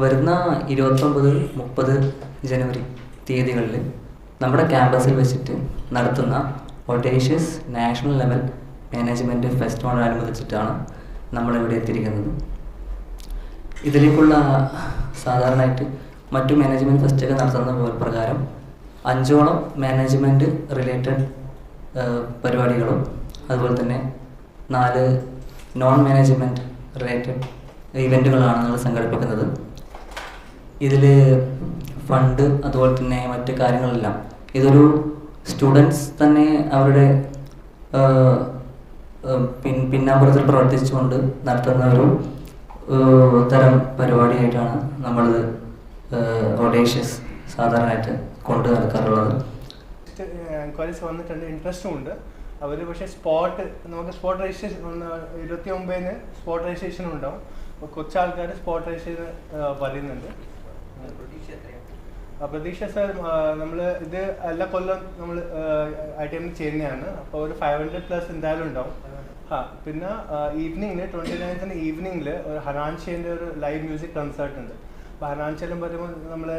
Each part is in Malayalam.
വരുന്ന ഇരുപത്തൊമ്പത് മുപ്പത് ജനുവരി തീയതികളിൽ നമ്മുടെ ക്യാമ്പസിൽ വെച്ചിട്ട് നടത്തുന്ന ഒഡേഷ്യസ് നാഷണൽ ലെവൽ മാനേജ്മെന്റ് ഫെസ്റ്റിവലിനോടനുബന്ധിച്ചിട്ടാണ് നമ്മളിവിടെ എത്തിയിരിക്കുന്നത്. ഇതിലേക്കുള്ള സാധാരണയായിട്ട് മറ്റു മാനേജ്മെന്റ് ഫെസ്റ്റൊക്കെ നടത്തുന്ന പ്രകാരം അഞ്ചോളം മാനേജ്മെന്റ് റിലേറ്റഡ് പരിപാടികളും അതുപോലെ തന്നെ നാല് നോൺ മാനേജ്മെന്റ് റിലേറ്റഡ് ഇവന്റുകളാണ് നമ്മൾ സംഘടിപ്പിക്കുന്നത്. ഇതിൽ ഫണ്ട് അതുപോലെ തന്നെ മറ്റു കാര്യങ്ങളെല്ലാം. ഇതൊരു സ്റ്റുഡൻസ് തന്നെ അവരുടെ പിൻ പിന്നാമ്പുറത്തിൽ പ്രവർത്തിച്ചുകൊണ്ട് നടത്തുന്ന ഒരു തരം പരിപാടിയായിട്ടാണ് നമ്മൾ ഒഡേഷ്യസ് സാധാരണയായിട്ട് കൊണ്ടു നടക്കാറുള്ളത്. എൻക്വയറീസ് വന്നിട്ടുണ്ട് ഇൻട്രസ്റ്റും ഉണ്ട്. അവർ പക്ഷേ സ്പോട്ട് നമുക്ക് സ്പോട്ട് രജിസ്ട്രേഷൻ ഇരുപത്തി ഒമ്പതിന് സ്പോട്ട് രജിസ്ട്രേഷൻ ഉണ്ടാവും. കൊച്ചാൾക്കാർ സ്പോട്ട് രജിസ്ട്രേഷൻ പറയുന്നുണ്ട്. പ്രതീക്ഷ സർ നമ്മൾ ഇത് എല്ലാ കൊല്ലം നമ്മൾ ഐ ടി ചെയ്യുന്നതാണ് അപ്പോൾ ഒരു ഫൈവ് ഹൺഡ്രഡ് പ്ലസ് എന്തായാലും ഉണ്ടാവും. ആ പിന്നെ ഈവനിങ്ങിൽ ട്വന്റി നയൻത്തിന് ഈവനിങ്ങിൽ ഒരു ഹനാൻഷേന്റെ ഒരു ലൈവ് മ്യൂസിക് കൺസേർട്ട് ഉണ്ട്. അപ്പോൾ ഹനാൻഷേലും പറയുമ്പോൾ നമ്മൾ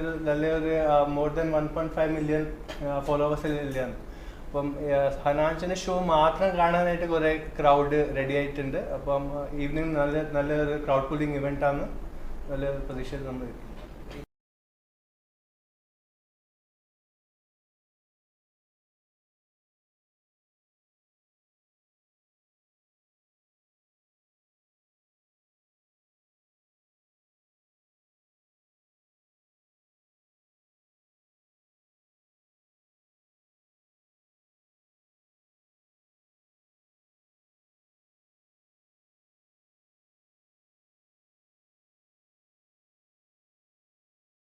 ഒരു നല്ലൊരു more than one point five million followers ഇല്ലയാണ് അപ്പം ഹനാൻസിന്റെ ഷോ മാത്രം കാണാനായിട്ട് കുറേ ക്രൗഡ് റെഡി ആയിട്ടുണ്ട്. അപ്പം ഈവനിങ് നല്ല നല്ലൊരു ക്രൗഡ് പുള്ളിങ് ഇവന്റ് ആണ്. നല്ലൊരു പ്രതീക്ഷയിൽ നമ്മൾ